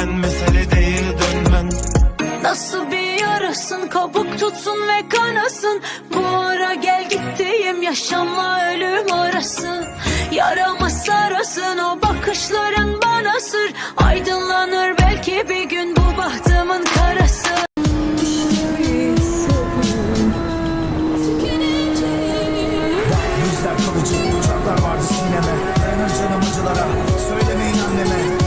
Zaten mesele değil dönmen. Nasıl bir yarasın kabuk tutsun ve kanasın. Bu ara gel gittiğim yaşamla ölüm arası. Yarama sarasın o bakışların bana sır Aydınlanır belki bir gün bu bahtımın karası. Yüzler kalıcı uçaklar vardı sineme. Dayanır canım acılara Söylemeyin anneme.